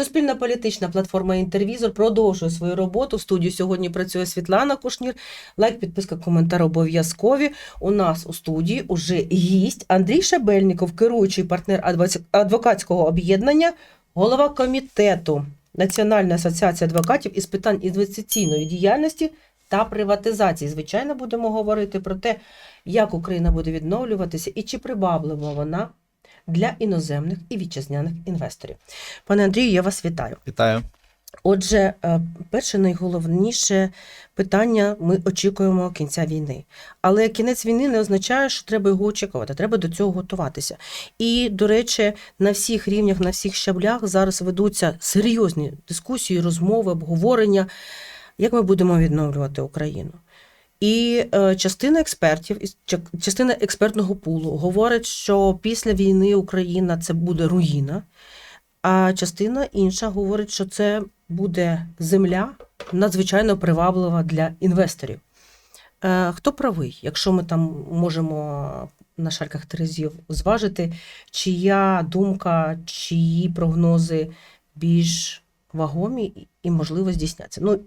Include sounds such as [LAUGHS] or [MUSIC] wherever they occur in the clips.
Суспільна політична платформа Інтервізор продовжує свою роботу. В студії сьогодні працює Світлана Кушнір. Лайк, підписка, коментар обов'язкові. У нас у студії уже гість Андрій Шабельніков, керуючий партнер адвокатського об'єднання, голова комітету Національної асоціації адвокатів із питань інвестиційної діяльності та приватизації. Звичайно, будемо говорити про те, як Україна буде відновлюватися і чи приваблива вона для іноземних і вітчизняних інвесторів. Пане Андрію, я вас вітаю. Вітаю. Отже, е, перше найголовніше питання ми очікуємо кінця війни. Але кінець війни не означає, що треба його очікувати. Треба до цього готуватися. І, до речі, на всіх рівнях, на всіх щаблях зараз ведуться серйозні дискусії, розмови, обговорення, як ми будемо відновлювати Україну. І е, частина експертів, частина експертного пулу говорить, що після війни Україна це буде руїна, а частина інша говорить, що це буде земля надзвичайно приваблива для інвесторів. Е, хто правий, якщо ми там можемо на шальках терезів зважити, чия думка, чиї прогнози більш вагомі і можливо здійсняться? Ну,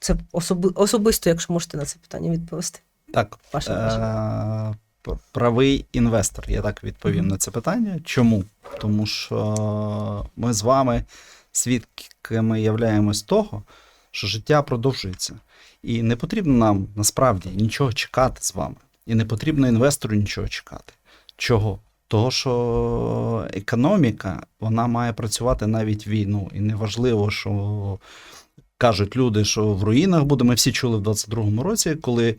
це особи, особисто, якщо можете на це питання відповісти. Так, Ваше бажання. е- правий інвестор. Я так відповім на це питання. Чому? Тому що ми з вами свідками являємось того, що життя продовжується. І не потрібно нам насправді нічого чекати з вами. І не потрібно інвестору нічого чекати. Чого? Того, що економіка вона має працювати навіть війну. І неважливо, що кажуть люди, що в руїнах буде. Ми всі чули в 22-му році, коли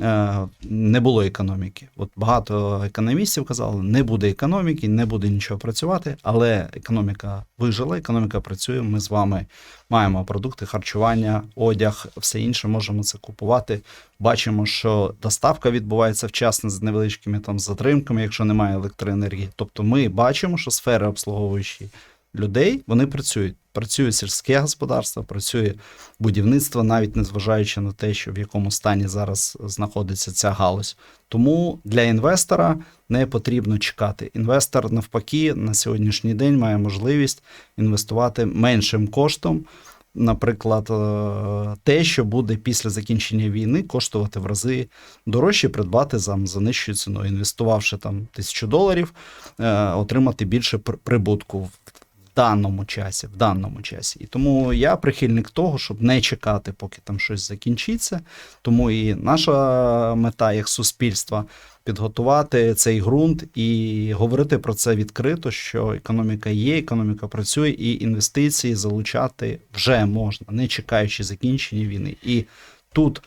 е, не було економіки. От багато економістів казали, не буде економіки, не буде нічого працювати, але економіка вижила, економіка працює. Ми з вами маємо продукти харчування, одяг, все інше можемо це купувати. Бачимо, що доставка відбувається вчасно з невеличкими там затримками, якщо немає електроенергії. Тобто ми бачимо, що сфери обслуговуючі людей вони працюють. Працює сільське господарство, працює будівництво, навіть незважаючи на те, що в якому стані зараз знаходиться ця галузь. Тому для інвестора не потрібно чекати. Інвестор, навпаки, на сьогоднішній день має можливість інвестувати меншим коштом. Наприклад, е, те, що буде після закінчення війни, коштувати в рази дорожче, придбати за, за нижчою ціною, інвестувавши там тисячу доларів, е, отримати більше пр- прибутку в даному часі, в даному часі. І тому я прихильник того, щоб не чекати, поки там щось закінчиться. Тому і наша мета як суспільства підготувати цей ґрунт і говорити про це відкрито, що економіка є, економіка працює, і інвестиції залучати вже можна, не чекаючи закінчення війни. І тут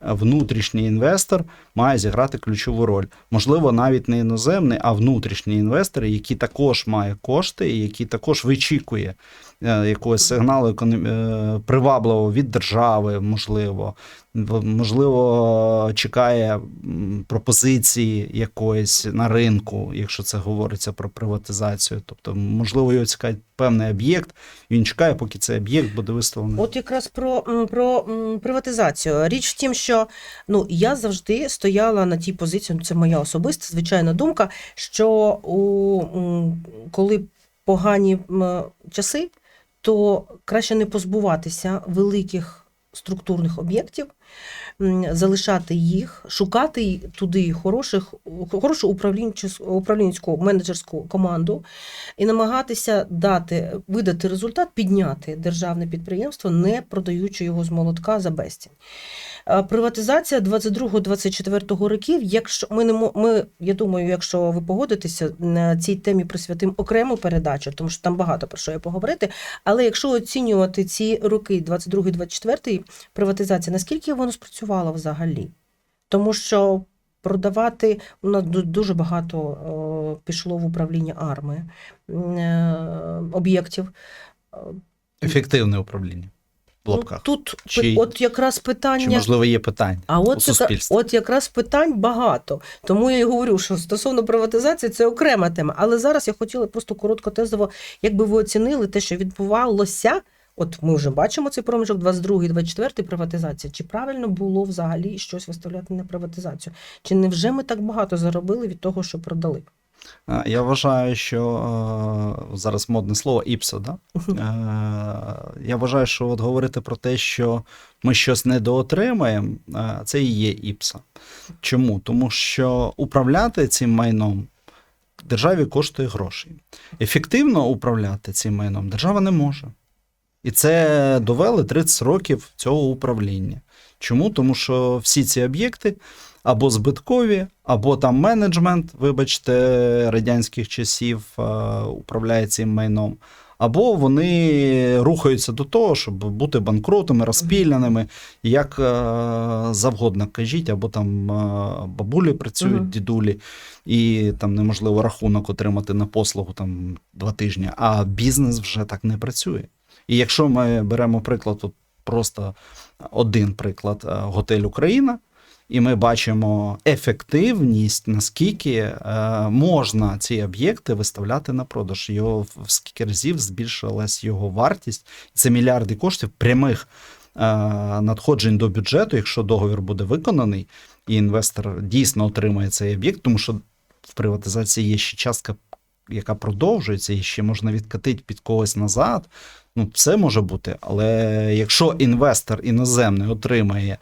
внутрішній інвестор має зіграти ключову роль. Можливо, навіть не іноземний, а внутрішній інвестор, який також має кошти, і який також вичікує е, якогось сигналу е, привабливого від держави, можливо, можливо, чекає пропозиції якоїсь на ринку, якщо це говориться про приватизацію. Тобто, можливо, його цікавить певний об'єкт, він чекає, поки цей об'єкт буде виставлений. От якраз про, про приватизацію. Річ в тім, що ну я завжди стояла на тій позиції, ну, це моя особиста звичайна думка, що у коли погані часи, то краще не позбуватися великих структурних об'єктів, залишати їх, шукати туди хороших, хорошу управлінчу, управлінську менеджерську команду і намагатися дати, видати результат, підняти державне підприємство, не продаючи його з молотка за безцінь. Приватизація 22-24 років, якщо ми не ми, я думаю, якщо ви погодитеся, на цій темі присвятимо окрему передачу, тому що там багато про що є поговорити. Але якщо оцінювати ці роки 22-24 приватизація, наскільки воно спрацювало взагалі? Тому що продавати у нас дуже багато пішло в управління арми е, об'єктів. Е, Ефективне управління. Ну, тут Чи- от якраз питання. Чи можливо є питання А у от, яка, суспільстві? от якраз питань багато. Тому я і говорю, що стосовно приватизації це окрема тема. Але зараз я хотіла просто коротко тезово, якби ви оцінили те, що відбувалося. От ми вже бачимо цей проміжок 22-24 приватизація. Чи правильно було взагалі щось виставляти на приватизацію? Чи не вже ми так багато заробили від того, що продали? Е, Я вважаю, що е, зараз модне слово ІПСО, да? Е, Я вважаю, що от говорити про те, що ми щось недоотримаємо, це і є ІПСа. Чому? Тому що управляти цим майном державі коштує грошей. Ефективно управляти цим майном держава не може. І це довели 30 років цього управління. Чому? Тому що всі ці об'єкти або збиткові, або там менеджмент, вибачте, радянських часів е, управляє цим майном, або вони рухаються до того, щоб бути банкротами, розпіляними, як е, завгодно кажіть, або там е, бабулі працюють, Мгм. дідулі, і там неможливо рахунок отримати на послугу там два тижні, а бізнес вже так не працює. І якщо ми беремо приклад, от просто один приклад е, готель Україна, і ми бачимо ефективність, наскільки е, можна ці об'єкти виставляти на продаж. Його в скільки разів збільшилась його вартість. Це мільярди коштів прямих е, надходжень до бюджету, якщо договір буде виконаний, і інвестор дійсно отримає цей об'єкт, тому що в приватизації є ще частка, яка продовжується, і ще можна відкатити під когось назад. Ну, все може бути, але якщо інвестор іноземний отримає е,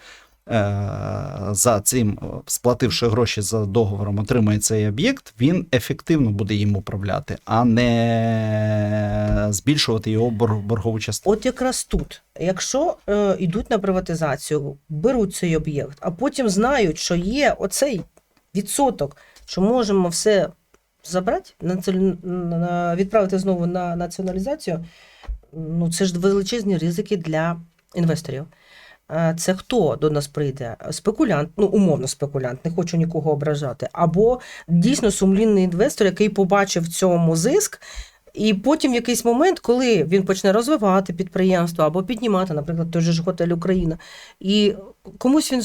за цим, е, сплативши гроші за договором, отримає цей об'єкт, він ефективно буде їм управляти, а не збільшувати його боргову частину. От якраз тут, якщо е, йдуть на приватизацію, беруть цей об'єкт, а потім знають, що є оцей відсоток, що можемо все забрати, відправити знову на націоналізацію, ну це ж величезні ризики для інвесторів. Е, Це хто до нас прийде? Спекулянт, ну умовно спекулянт, не хочу нікого ображати. Або дійсно сумлінний інвестор, який побачив в цьому зиск, і потім в якийсь момент, коли він почне розвивати підприємство або піднімати, наприклад, той же ж готель Україна, і комусь він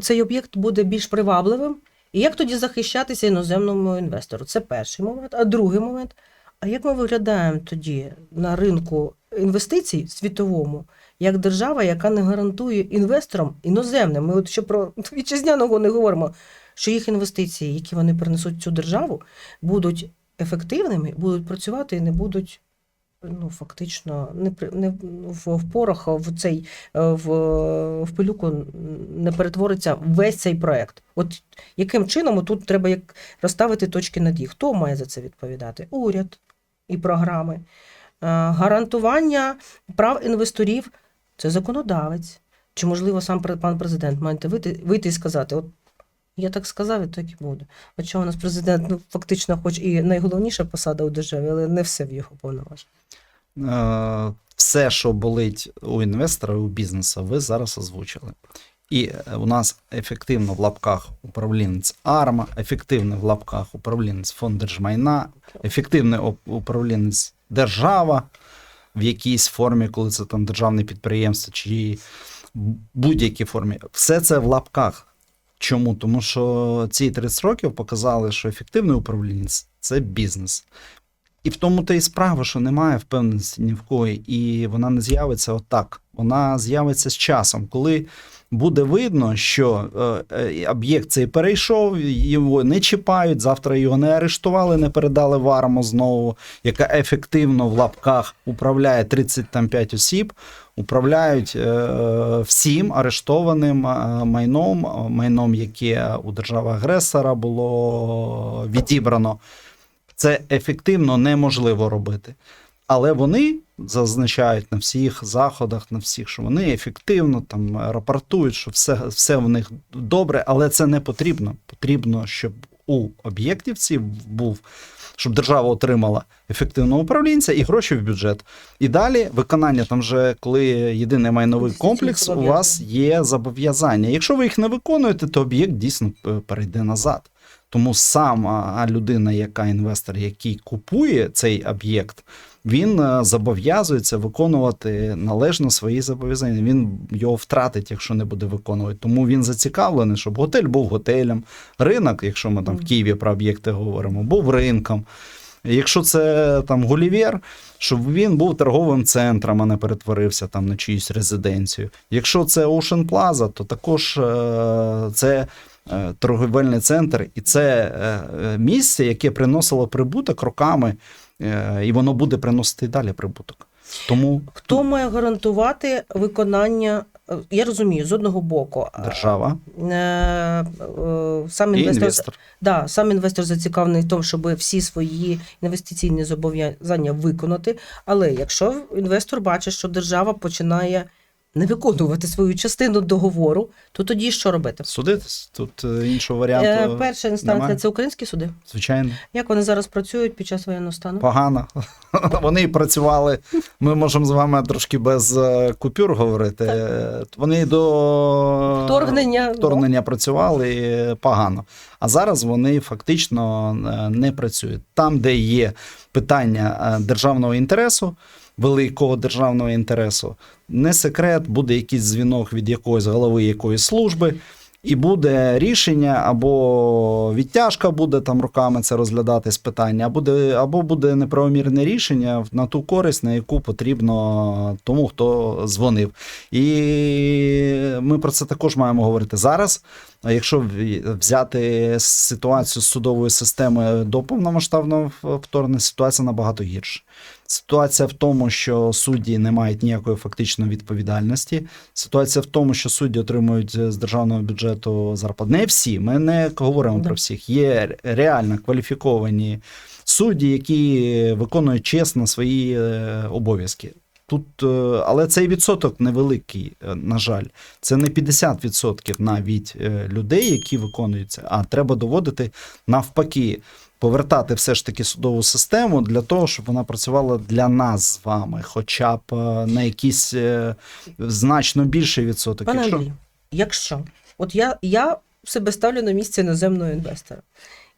цей об'єкт буде більш привабливим. І як тоді захищатися іноземному інвестору? Це перший момент. А другий момент. А як ми виглядаємо тоді на ринку інвестицій світовому, як держава, яка не гарантує інвесторам іноземним? Ми от ще про вітчизняного не говоримо, що їх інвестиції, які вони принесуть в цю державу, будуть ефективними, будуть працювати і не будуть. Ну, фактично, не, не в, в порох, в цей е, в, в пилюку не перетвориться весь цей проект. От яким чином тут треба як розставити точки над «і». Хто має за це відповідати? Уряд і програми. Е, Гарантування прав інвесторів це законодавець. Чи, можливо, сам пан президент має вийти, вийти і сказати: от я так сказав, і так і буде. Хоча у нас президент, ну, фактично, хоч і найголовніша посада у державі, але не все в його повноваженні. Е, Все, що болить у інвестора, і у бізнесу, ви зараз озвучили. І е, у нас ефективно в лапках управлінець АРМА, ефективний в лапках управлінець фонд держмайна, ефективний управлінець держава в якійсь формі, коли це там державне підприємство чи будь-якій формі. Все це в лапках. Чому? Тому що ці 30 років показали, що ефективний управління це бізнес. І в тому то і справа, що немає впевненості ні в кої, і вона не з'явиться отак. Вона з'явиться з часом, коли буде видно, що е, е, об'єкт цей перейшов, його не чіпають, завтра його не арештували, не передали в арму знову, яка ефективно в лапках управляє 35 осіб, управляють е, всім арештованим майном, майном, яке у держави-агресора було відібрано. Це ефективно неможливо робити. Але вони зазначають на всіх заходах, на всіх, що вони ефективно там рапортують, що все, все в них добре, але це не потрібно. Потрібно, щоб у об'єктівців був, щоб держава отримала ефективного управлінця і гроші в бюджет. І далі виконання там вже коли єдиний майновий комплекс, у вас є зобов'язання. Якщо ви їх не виконуєте, то об'єкт дійсно е, перейде назад. Тому сама людина, яка інвестор, який купує цей об'єкт, він е, зобов'язується виконувати належно свої зобов'язання. Він його втратить, якщо не буде виконувати. Тому він зацікавлений, щоб готель був готелем, ринок, якщо ми там в Києві про об'єкти говоримо, був ринком. Якщо це там Гулівер, щоб він був торговим центром, а не перетворився там на чиюсь резиденцію. Якщо це Ocean Plaza, то також е, це торговельний центр, і це е, е, місце, яке приносило прибуток роками, е, і воно буде приносити і далі прибуток. Тому Хто має гарантувати виконання? е, Я розумію, з одного боку, е, держава е, е, сам інвестор, інвестор. Да, сам інвестор зацікавлений в тому, щоб всі свої інвестиційні зобов'язання виконати. Але якщо інвестор бачить, що держава починає не виконувати свою частину договору, то тоді що робити? Судитись тут е, іншого Е, варіанту, перша інстанція немає. це українські суди. звичайно. Як вони зараз працюють під час воєнного стану? Погано. [LAUGHS] Вони і працювали. Ми можемо з вами трошки без е, купюр говорити. Е, Вони до Вторгнення, вторгнення працювали е, погано. А зараз вони фактично е, не працюють. Там, де є питання е, державного інтересу, великого державного інтересу, не секрет, буде якийсь дзвінок від якоїсь голови якоїсь служби. І буде рішення, або відтяжка буде там роками це розглядатись питання, або буде, або буде неправомірне рішення на ту користь, на яку потрібно тому, хто дзвонив. І ми про це також маємо говорити зараз. А Якщо взяти ситуацію з судовою системою до повномасштабного вторгнення, ситуація набагато гірша. Ситуація в тому, що судді не мають ніякої фактичної відповідальності. Ситуація в тому, що судді отримують з державного бюджету зарплату. Не всі, ми не говоримо про всіх. Є реально кваліфіковані судді, які виконують чесно свої е, обов'язки. Тут, е, але цей відсоток невеликий, е, на жаль. Це не 50% навіть е, людей, які виконуються, а треба доводити навпаки, повертати все ж таки судову систему для того, щоб вона працювала для нас з вами, хоча б на якийсь значно більший відсоток. Пане Якщо- Андрію, якщо от я, я себе ставлю на місце іноземного інвестора.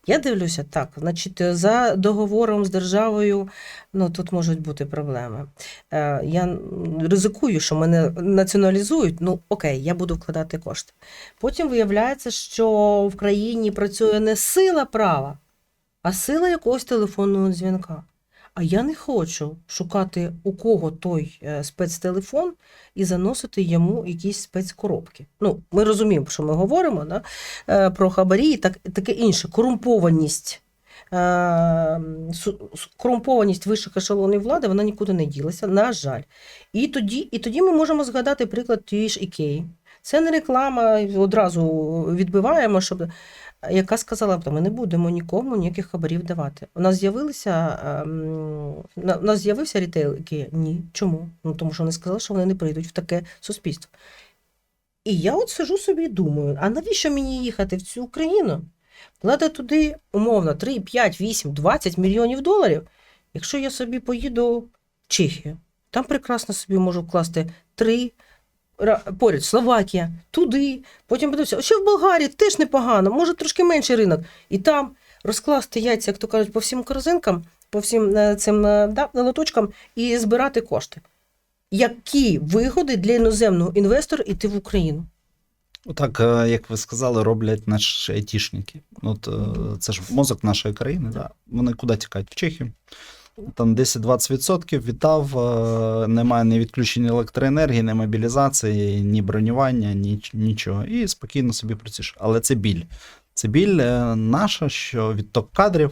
Я дивлюся так, значить, за договором з державою, ну тут можуть бути проблеми. Е, я ризикую, що мене націоналізують. Ну окей, я буду вкладати кошти. Потім виявляється, що в країні працює не сила права, а сила якогось телефонного дзвінка. А я не хочу шукати у кого той е, спецтелефон і заносити йому якісь спецкоробки. Ну, ми розуміємо, що ми говоримо да? е, про хабарі і так, таке інше. Корумпованість. е, Корумпованість вищих ешелонів влади вона нікуди не ділася, на жаль. І тоді, і тоді ми можемо згадати приклад тієї ж Ікеї. Це не реклама, одразу відбиваємо, щоб яка сказала, що ми не будемо нікому ніяких хабарів давати. У нас з'явилися ем, у нас з'явився рітейл Ікея? Ні. Чому? Ну тому що вони сказали, що вони не прийдуть в таке суспільство. І я от сижу собі і думаю: а навіщо мені їхати в цю Україну? Вкладати туди умовно 3, 5, 8, 20 мільйонів доларів, якщо я собі поїду в Чехію, там прекрасно собі можу вкласти 3, поряд Словакія, туди, потім подивився, ще в Болгарії теж непогано, може трошки менший ринок. І там розкласти яйця, як то кажуть, по всім корзинкам, по всім е, цим е, да, лоточкам і збирати кошти. Які вигоди для іноземного інвестора йти в Україну? Так, е, як ви сказали, роблять наші айтішники. От це ж мозок нашої країни. Да. Вони куди тікають? В Чехію. Там 10-20% віддав, е, немає ні відключення електроенергії, ні мобілізації, ні бронювання, ні, нічого. І спокійно собі працюєш. Але це біль. Це біль е, наша, що відток кадрів,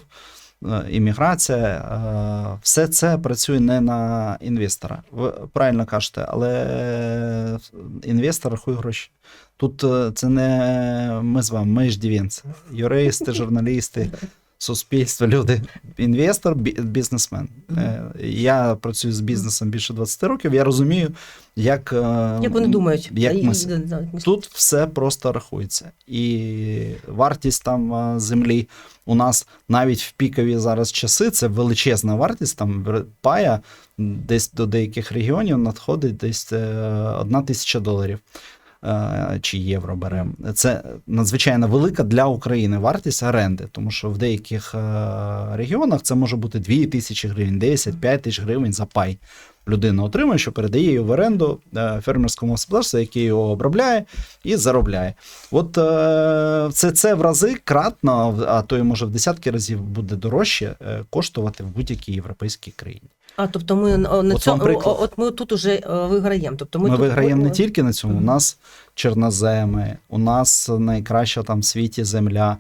е, імміграція, все це працює не на інвестора. Ви правильно кажете, але інвестор рахує гроші. Тут це не ми з вами, ми ж дівінці. Юристи, журналісти, суспільство, люди. Інвестор, бі- бізнесмен. Е, Я працюю з бізнесом більше 20 років. Я розумію, як, е, Як вони думають? Як ми... Тут все просто рахується. І вартість там землі у нас навіть в пікові зараз часи це величезна вартість. Там пая десь до деяких регіонів надходить десь е, одна тисяча доларів. Е, Чи євро беремо. Це надзвичайно велика для України вартість оренди, тому що в деяких е, регіонах це може бути 2 тисячі гривень, 10, 5 тисяч гривень за пай. Людина отримує, що передає її в оренду е, фермерському господарству, яке його обробляє і заробляє. От е, це, це в рази кратно, а то й може в десятки разів буде дорожче е, коштувати в будь-якій європейській країні. А тобто ми на От цьому, приклад. о- от ми тут уже виграємо. Тобто ми, Ми, тут, виграємо не тільки на цьому. У нас чорноземи, у нас найкраща там в світі земля.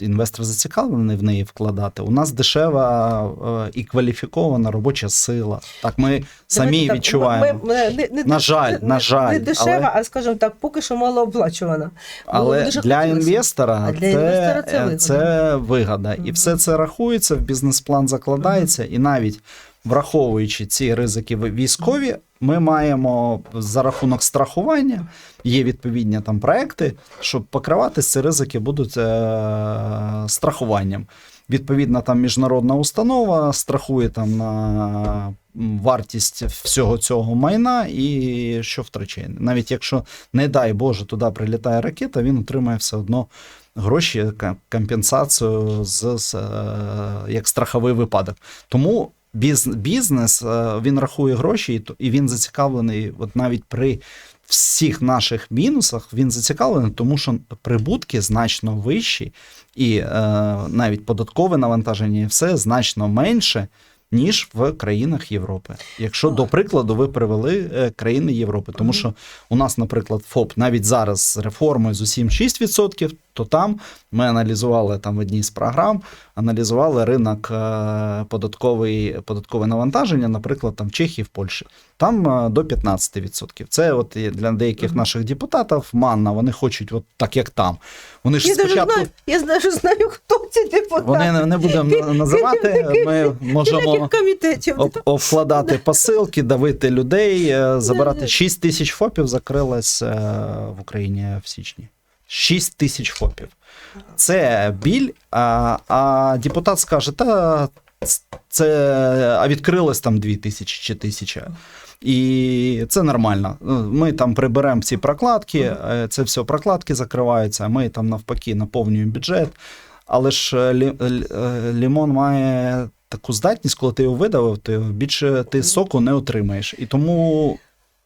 Інвестор зацікавлений в неї вкладати. У нас дешева е, і кваліфікована робоча сила. Так ми самі так, відчуваємо. ми- ми- не- не- На жаль, не- на жаль, Не дешева, але- а скажімо так, поки що мало оплачувана. Але дуже для інвестора, А для це, інвестора це е, вигода. це вигода. І Мгм. все це рахується, в бізнес-план закладається, і навіть враховуючи ці ризики військові, ми маємо за рахунок страхування, є відповідні там проекти, щоб покривати ці ризики будуть е- страхуванням. Відповідно, там міжнародна установа страхує там на вартість всього цього майна і що втрачає. Навіть якщо, не дай Боже, туди прилітає ракета, він отримає все одно гроші, компенсацію з, з, е, як страховий випадок. Тому бізнес е, він рахує гроші, і він зацікавлений, от навіть при всіх наших мінусах, він зацікавлений, тому що прибутки значно вищі, і е, навіть податкове навантаження і все значно менше. Ніж в країнах Європи, якщо до прикладу ви привели е, країни Європи, тому що у нас, наприклад, ФОП навіть зараз з реформою з усім 6%, то там ми аналізували там в одній з програм, аналізували ринок е, податковий, податкове навантаження, наприклад, там в Чехії, в Польщі. Там е, до 15%. Це от для деяких наших депутатів манна, вони хочуть от так, як там. Вони ж Я спочатку. знаю, я даже знаю, хто ці депутати. Вони не, не будемо називати. Ми можемо обкладати посилки, давити людей, е, забирати 6 тисяч ФОПів закрилось в Україні в січні. 6 тисяч ФОПів. Це біль, а, а депутат скаже, та це а відкрилось там 2 тисячі чи тисяча. І це нормально. Ми там приберемо ці прокладки, е, це все прокладки закриваються, ми там навпаки наповнюємо бюджет. Але ж е, лі, е, лімон має таку здатність, коли ти його видавив, то більше ти соку не отримаєш. І тому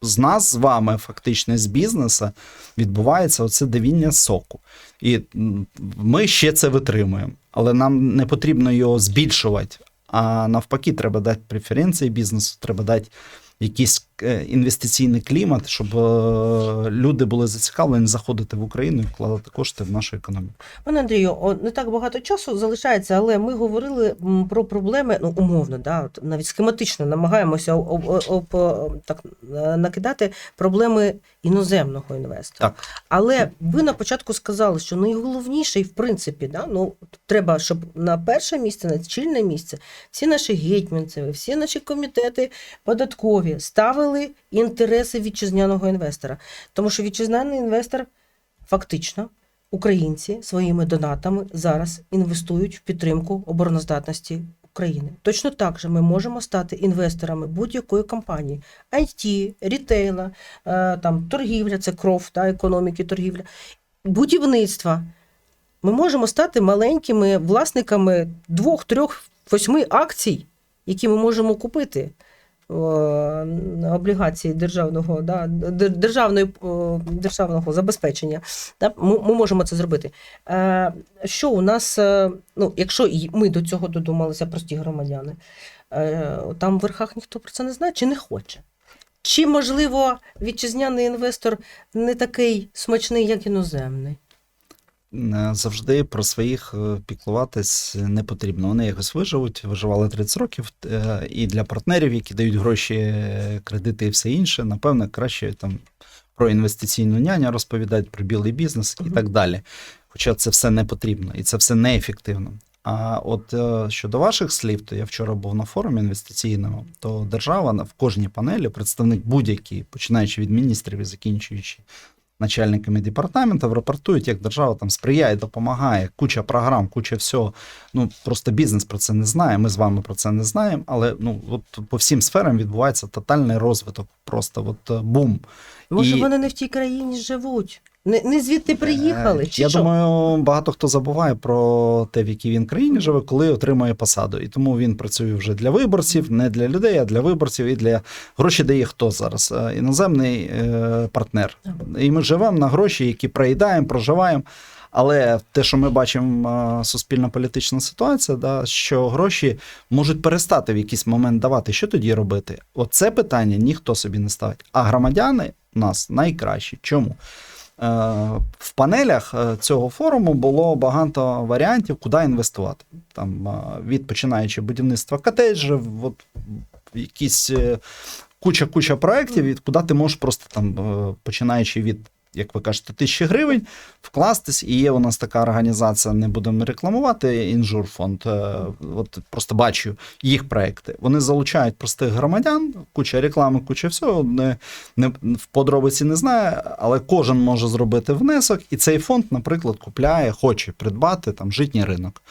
з нас з вами, фактично, з бізнеса, відбувається оце давіння соку. І ми ще це витримуємо, але нам не потрібно його збільшувати. А навпаки, треба дати преференції бізнесу, треба дати якийсь е, інвестиційний клімат, щоб е, люди були зацікавлені заходити в Україну і вкладати кошти в нашу економіку. Пане Андрію, не так багато часу залишається, але ми говорили про проблеми, ну умовно, да, навіть схематично намагаємося об, об, об, так е, накидати проблеми іноземного інвестора. Так. Але ви на початку сказали, що найголовніше, і в принципі, да, ну треба, щоб на перше місце, на чільне місце, всі наші гетьманці, всі наші комітети податкові ставили інтереси вітчизняного інвестора. Тому що вітчизняний інвестор фактично українці своїми донатами зараз інвестують в підтримку обороноздатності України. Точно так же ми можемо стати інвесторами будь-якої компанії: IT, рітейла, е, там торгівля, це кров та економіки, торгівля, будівництва. Ми можемо стати маленькими власниками двох, трьох, восьми акцій, які ми можемо купити. Облігації державного да, державної, державного забезпечення. Да, ми, ми можемо це зробити. Е, що у нас, е, ну, якщо ми до цього додумалися, прості громадяни, е, там в верхах ніхто про це не знає чи не хоче. Чи, можливо, вітчизняний інвестор не такий смачний, як іноземний? Е, Завжди про своїх е, піклуватись не потрібно. Вони якось виживуть, виживали 30 років. е, І для партнерів, які дають гроші, кредити і все інше, напевно, краще там про інвестиційну няню розповідають, про білий бізнес і так далі. Хоча це все не потрібно і це все неефективно. А от щодо ваших слів, то я вчора був на форумі інвестиційному, то держава в кожній панелі, представник будь-який, починаючи від міністрів і закінчуючи начальниками департаментів, рапортують, як держава там сприяє, допомагає, куча програм, куча всього. Ну просто бізнес про це не знає. Ми з вами про це не знаємо. Але ну от по всім сферам відбувається тотальний розвиток, просто от е, бум. Може, І- вони не в тій країні живуть? Не, не звідти приїхали? Е, Чи Я що? думаю, багато хто забуває про те, в якій він країні живе, коли отримує посаду. І тому він працює вже для виборців, не для людей, а для виборців і для гроші дає хто зараз? Е, Іноземний е, партнер. І ми живемо на гроші, які проїдаємо, проживаємо. Але те, що ми бачимо, е, суспільно-політична ситуація, да, що гроші можуть перестати в якийсь момент давати. Що тоді робити? Оце питання ніхто собі не ставить. А громадяни у нас найкращі. Чому? Е, В панелях е, цього форуму було багато варіантів, куди інвестувати. Там е, від починаючи будівництва котеджів, от якісь куча-куча проєктів, від куди ти можеш просто там, починаючи від, як ви кажете, тисячі гривень, вкластись. І є у нас така організація, не будемо рекламувати, інжур фонд. Е, От просто бачу їх проекти. Вони залучають простих громадян, куча реклами, куча всього. Не, не в подробиці не знаю, але кожен може зробити внесок, і цей фонд, наприклад, купляє, хоче придбати там житній ринок.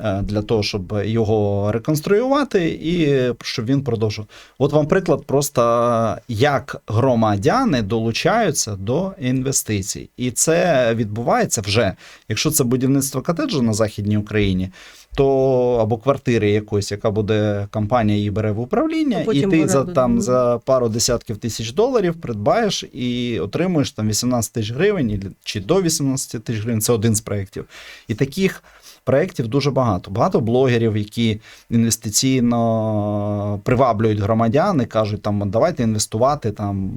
Е, Для того, щоб його реконструювати і щоб він продовжував. От вам приклад, просто як громадяни долучаються до інвестицій. І це відбувається вже. Якщо це будівництво котеджу на Західній Україні, то або квартири якоїсь, яка буде компанія її бере в управління, і ти за там за пару десятків тисяч доларів придбаєш і отримуєш там 18 тисяч гривень чи до 18 тисяч гривень. Це один з проєктів. І таких проєктів дуже багато. Багато блогерів, які інвестиційно приваблюють громадян і кажуть, там давайте інвестувати там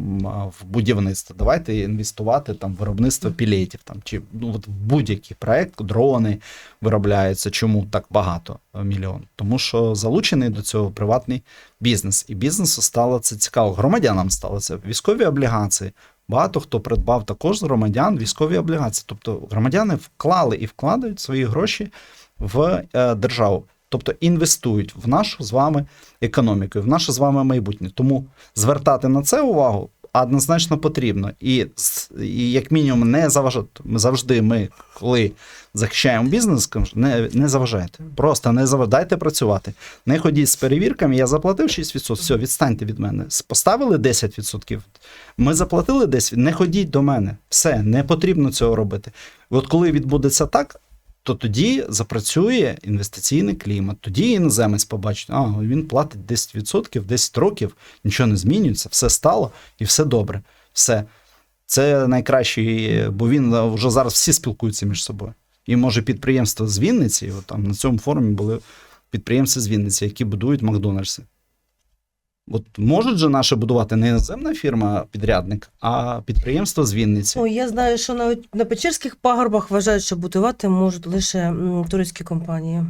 в будівництво, давайте інвестувати там в виробництво пілетів, там чи ну от в будь-який проект, дрони виробляються. Чому так багато е, мільйон? Тому що залучений до цього приватний бізнес, і бізнесу стало це цікаво. Громадянам стало це військові облігації. Багато хто придбав також з громадян військові облігації. Тобто громадяни вклали і вкладають свої гроші в е, державу. Тобто інвестують в нашу з вами економіку, в наше з вами майбутнє. Тому звертати на це увагу однозначно потрібно. І, і як мінімум не заважати. Завжди, ми, коли захищаємо бізнес, не, не заважайте. Просто не заважайте, працювати. Не ходіть з перевірками, я заплатив 6%, все, відстаньте від мене. Поставили 10%, ми заплатили 10%, не ходіть до мене. Все, не потрібно цього робити. От коли відбудеться так, то тоді запрацює інвестиційний клімат. Тоді іноземець побачить, а він платить 10%, 10 років, нічого не змінюється, все стало і все добре. Все. Це найкращий, бо він е, вже зараз всі спілкуються між собою. І може підприємство з Вінниці, от там на цьому форумі були підприємці з Вінниці, які будують Макдональдси. От може же наше будувати не іноземна фірма підрядник, а підприємство з Вінниці. Ой, я знаю, що навіть на Печерських пагорбах вважають, що будувати можуть лише туристські компанії.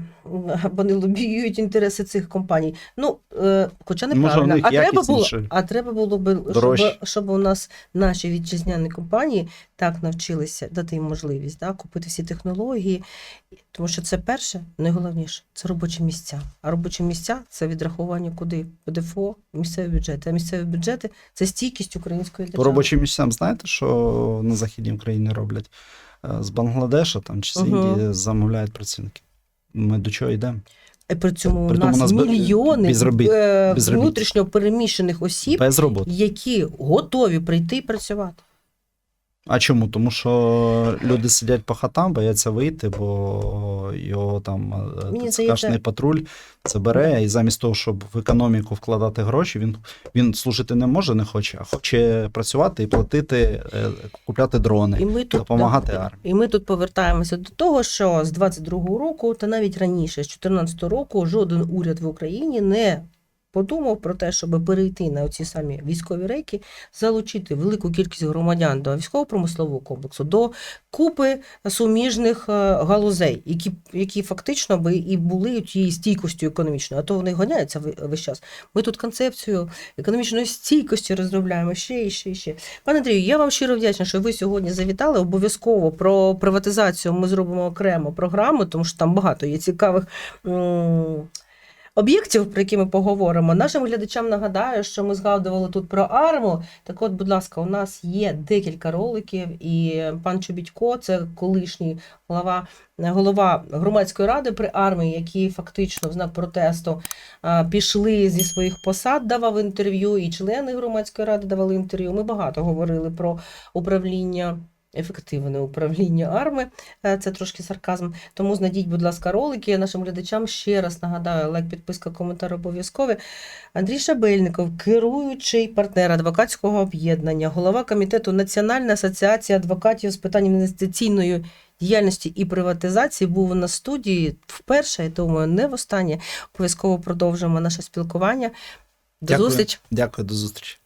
Вони лобіюють інтереси цих компаній. Ну, е, хоча Може, неправильно. в а, треба було, якісніше. а треба було би, щоб, щоб у нас наші вітчизняні компанії так навчилися дати їм можливість да, купити всі технології. Тому що це перше, найголовніше це робочі місця. А робочі місця це відрахування куди? ПДФО, місцеві бюджети. А місцеві бюджети це стійкість української По робочим місцям, знаєте, що на Західній Україні роблять? Е, З Бангладеша там, чи з. Індії замовляють працівники. Ми до чого йдемо? І при цьому При у нас, нас мільйони безробіт- е, внутрішньо переміщених осіб, Без які готові прийти і працювати. А чому? Тому що люди сидять по хатам, бояться вийти, бо його там е, Мені ТЦКшний патруль це бере, і замість того, щоб в економіку вкладати гроші, він, він служити не може, не хоче, а хоче працювати і платити, е, купляти дрони, І ми тут допомагати армії. І ми тут повертаємося до того, що з 22-го року, та навіть раніше, з 14-го року, жоден уряд в Україні не подумав про те, щоб перейти на ці самі військові рейки, залучити велику кількість громадян до військово-промислового комплексу, до купи суміжних е, галузей, які, які фактично би і були тією стійкостю економічною, а то вони гоняються весь час. Ми тут концепцію економічної стійкості розробляємо ще і ще і ще. Пане Андрію, я вам щиро вдячна, що ви сьогодні завітали. Обов'язково про приватизацію ми зробимо окрему програму, тому що там багато є цікавих. Об'єктів, про які ми поговоримо, нашим глядачам нагадаю, що ми згадували тут про арму. Так от, будь ласка, у нас є декілька роликів, і пан Чобітько, це колишній голова, голова громадської ради при армії, які фактично в знак протесту пішли зі своїх посад, давав інтерв'ю, і члени громадської ради давали інтерв'ю. Ми багато говорили про управління. Ефективне управління арми, Е, це трошки сарказм. Тому знайдіть, будь ласка, ролики Я нашим глядачам. Ще раз нагадаю, лайк, підписка, коментар обов'язкові. Андрій Шабельников, керуючий партнер адвокатського об'єднання, голова комітету Національної асоціації адвокатів з питань інвестиційної діяльності і приватизації був на студії вперше. Я думаю, не востаннє. Обов'язково продовжимо наше спілкування. До Дякую. зустрічі! Дякую, до зустрічі.